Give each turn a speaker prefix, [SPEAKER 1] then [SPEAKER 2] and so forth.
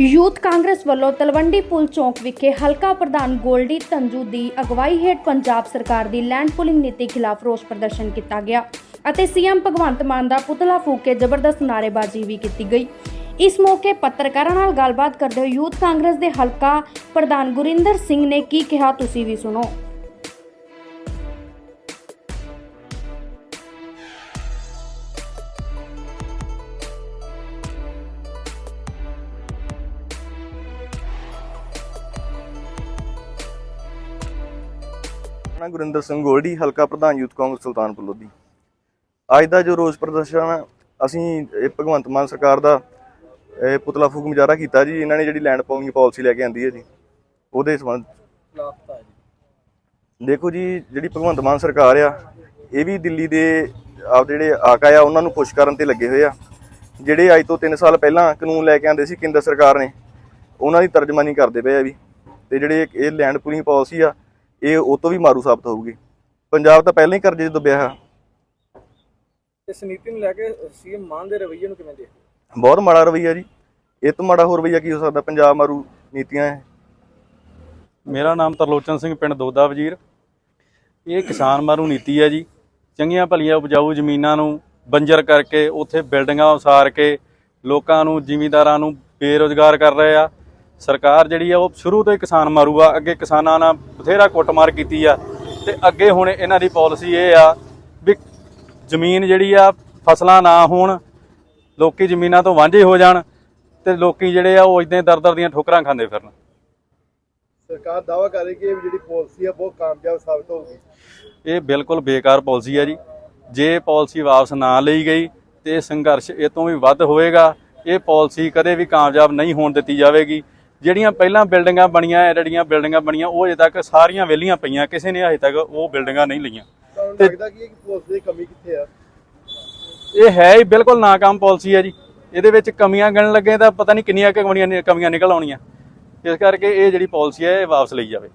[SPEAKER 1] Youth Congress ਵੱਲੋਂ ਤਲਵੰਡੀ ਪੁਲ ਚੌਂਕ ਵਿਖੇ ਹਲਕਾ ਪ੍ਰਧਾਨ ਗੋਲਡੀ ਤੰਜੂ ਦੀ ਅਗਵਾਈ ਹੇਠ ਪੰਜਾਬ ਸਰਕਾਰ ਦੀ ਲੈਂਡ ਪੁਲਿੰਗ ਨੀਤੀ ਖਿਲਾਫ ਰੋਸ ਪ੍ਰਦਰਸ਼ਨ ਕੀਤਾ ਗਿਆ ਅਤੇ ਸੀਐਮ ਭਗਵੰਤ ਮਾਨ ਦਾ ਪੁਤਲਾ ਫੂਕ ਕੇ ਜ਼ਬਰਦਸਤ ਨਾਅਰੇਬਾਜ਼ੀ ਵੀ ਕੀਤੀ ਗਈ। ਇਸ ਮੌਕੇ ਪੱਤਰਕਾਰਾਂ ਨਾਲ ਗੱਲਬਾਤ ਕਰਦੇ ਹੋਏ ਯੂਥ ਕਾਂਗਰਸ ਦੇ ਹਲਕਾ ਪ੍ਰਧਾਨ ਗੁਰਿੰਦਰ ਸਿੰਘ ਨੇ ਕੀ ਕਿਹਾ, ਤੁਸੀਂ ਵੀ ਸੁਣੋ।
[SPEAKER 2] ਮੈਂ ਗੁਰਿੰਦਰ ਸਿੰਘ ਗੋਲਡੀ, ਹਲਕਾ ਪ੍ਰਧਾਨ ਯੂਥ ਕਾਂਗਰਸ ਸੁਲਤਾਨਪੁਰ ਲੋਧੀ। ਅੱਜ ਦਾ ਜੋ ਰੋਸ ਪ੍ਰਦਰਸ਼ਨ ਅਸੀਂ ਇਹ ਭਗਵੰਤ ਮਾਨ ਸਰਕਾਰ ਦਾ ਪੁਤਲਾ ਫੂਕ ਮੁਜ਼ਾਹਰਾ ਕੀਤਾ ਜੀ। ਇਹਨਾਂ ਨੇ ਜਿਹੜੀ ਲੈਂਡ ਪਾਉਣੀ ਪਾਲਿਸੀ ਲੈ ਕੇ ਆਂਦੀ ਹੈ ਜੀ, ਉਹਦੇ ਸੰਬੰਧ ਦੇਖੋ ਜੀ, ਜਿਹੜੀ ਭਗਵੰਤ ਮਾਨ ਸਰਕਾਰ ਆ, ਇਹ ਵੀ ਦਿੱਲੀ ਦੇ ਆਪ ਜਿਹੜੇ ਆਕਾ ਆ, ਉਹਨਾਂ ਨੂੰ ਖੁਸ਼ ਕਰਨ ਤੇ ਲੱਗੇ ਹੋਏ ਆ। ਜਿਹੜੇ ਅੱਜ ਤੋਂ 3 ਸਾਲ ਪਹਿਲਾਂ ਕਾਨੂੰਨ ਲੈ ਕੇ ਆਂਦੇ ਸੀ ਕੇਂਦਰ ਸਰਕਾਰ ਨੇ, ਉਹਨਾਂ ਦੀ ਤਰਜਮਾਨੀ ਕਰਦੇ ਪਏ ਆ ਵੀ। ਤੇ ਜਿਹੜੇ ਇਹ ਲੈਂਡ ਪੂਲਿੰਗ ਪਾਲਿਸੀ ਆ ਇਹ ਉਹ ਤੋਂ ਵੀ ਮਾਰੂ ਸਾਬਤ ਹੋਊਗੀ। ਪੰਜਾਬ ਤਾਂ ਪਹਿਲਾਂ ਹੀ ਕਰਜ਼ੇ 'ਚ ਡੁੱਬਿਆ ਹੈ
[SPEAKER 3] ਇਸ ਨੀਤੀ ਨੂੰ ਲੈ ਕੇ ਸੀਐਮ ਮਾਨ ਦੇ ਰਵੱਈਏ ਨੂੰ ਕਿਵੇਂ ਦੇਖਦੇ
[SPEAKER 2] ਬਹੁਤ ਮਾੜਾ ਰਵਈਆ ਜੀ। ਇਹ ਤੋਂ ਮਾੜਾ ਹੋਰ ਰਵਈਆ ਕੀ ਹੋ ਸਕਦਾ? ਪੰਜਾਬ ਮਾਰੂ ਨੀਤੀਆਂ ਹੈ
[SPEAKER 4] ਮੇਰਾ ਨਾਮ ਤਰਲੋਚਨ ਸਿੰਘ ਪਿੰਡ ਦੋਦਾ ਵਜ਼ੀਰ। ਇਹ ਕਿਸਾਨ ਮਾਰੂ ਨੀਤੀ ਹੈ ਜੀ। ਚੰਗੀਆਂ ਭਲੀਆਂ ਉਪਜਾਊ ਜ਼ਮੀਨਾਂ ਨੂੰ ਬੰਜਰ ਕਰਕੇ ਉੱਥੇ ਬਿਲਡਿੰਗਾਂ ਉਸਾਰ ਕੇ ਲੋਕਾਂ ਨੂੰ ਜ਼ਿਮੀਂਦਾਰਾਂ ਨੂੰ ਬੇਰੋਜ਼ਗਾਰ ਕਰ ਰਹੇ ਆ। ਸਰਕਾਰ ਜਿਹੜੀ ਆ ਉਹ ਸ਼ੁਰੂ ਤੋਂ ਹੀ ਕਿਸਾਨ ਮਾਰੂ ਆ ਅੱਗੇ ਕਿਸਾਨਾਂ ਨਾਲ ਬਥੇਰਾ ਕੁੱਟਮਾਰ ਕੀਤੀ ਆ ਤੇ ਅੱਗੇ ਹੁਣ ਇਹਨਾਂ ਦੀ ਪਾਲਿਸੀ ਇਹ ਆ ਵੀ ਜ਼ਮੀਨ ਜਿਹੜੀ ਆ ਫਸਲਾਂ ਨਾ ਹੋਣ ਲੋਕੀ ਜ਼ਮੀਨਾਂ ਤੋਂ ਵਾਂਝੇ ਹੋ ਜਾਣ ਤੇ ਲੋਕੀ ਜਿਹੜੇ ਆ ਉਹ ਇਦਾਂ ਦਰ-ਦਰ ਦੀਆਂ ਠੋਕਰਾਂ ਖਾਂਦੇ ਫਿਰਨ।
[SPEAKER 5] ਸਰਕਾਰ ਦਾਵਾ ਕਰ ਰਹੀ ਕਿ ਇਹ ਜਿਹੜੀ ਪਾਲਿਸੀ ਆ ਬਹੁਤ ਕਾਮਯਾਬ ਸਾਬਤ ਹੋਊਗੀ।
[SPEAKER 4] ਇਹ ਬਿਲਕੁਲ ਬੇਕਾਰ ਪਾਲਿਸੀ ਹੈ ਜੀ। ਜੇ ਪਾਲਿਸੀ ਵਾਪਸ ਨਾ ਲਈ ਗਈ ਤੇ ਸੰਘਰਸ਼ ਇਹ ਤੋਂ ਵੀ ਵੱਧ ਹੋਏਗਾ ਇਹ ਪਾਲਿਸੀ ਕਦੇ ਵੀ ਕਾਮਯਾਬ ਨਹੀਂ ਹੋਣ ਦਿੱਤੀ ਜਾਵੇਗੀ। ਜਿਹੜੀਆਂ ਪਹਿਲਾਂ ਬਿਲਡਿੰਗਾਂ ਬਣੀਆਂ ਐ ਜਿਹੜੀਆਂ ਬਿਲਡਿੰਗਾਂ ਬਣੀਆਂ ਉਹ ਅਜੇ ਤੱਕ ਸਾਰੀਆਂ ਵਿਹਲੀਆਂ ਪਈਆਂ ਕਿਸੇ ਨੇ ਅਜੇ ਤੱਕ ਉਹ ਬਿਲਡਿੰਗਾਂ ਨਹੀਂ ਲਈਆਂ। ਤੇ-
[SPEAKER 5] ਲੱਗਦਾ ਕਿ ਇਹ ਪਾਲਿਸੀ ਦੀ ਕਮੀ ਕਿੱਥੇ ਆ?
[SPEAKER 4] ਇਹ ਹੈ ਹੀ ਬਿਲਕੁਲ ਨਾਕਾਮ ਪਾਲਿਸੀ ਹੈ ਜੀ। ਇਹਦੇ ਵਿੱਚ ਕਮੀਆਂ ਗਣਨ ਲੱਗੇ ਤਾਂ ਪਤਾ ਨਹੀਂ ਕਿੰਨੀਆਂ ਕੁ ਕਮੀਆਂ ਨਿਕਲ ਆਉਣੀਆਂ। ਇਸ ਕਰਕੇ ਇਹ ਜਿਹੜੀ ਪਾਲਿਸੀ ਹੈ ਇਹ ਵਾਪਸ ਲਈ ਜਾਵੇ।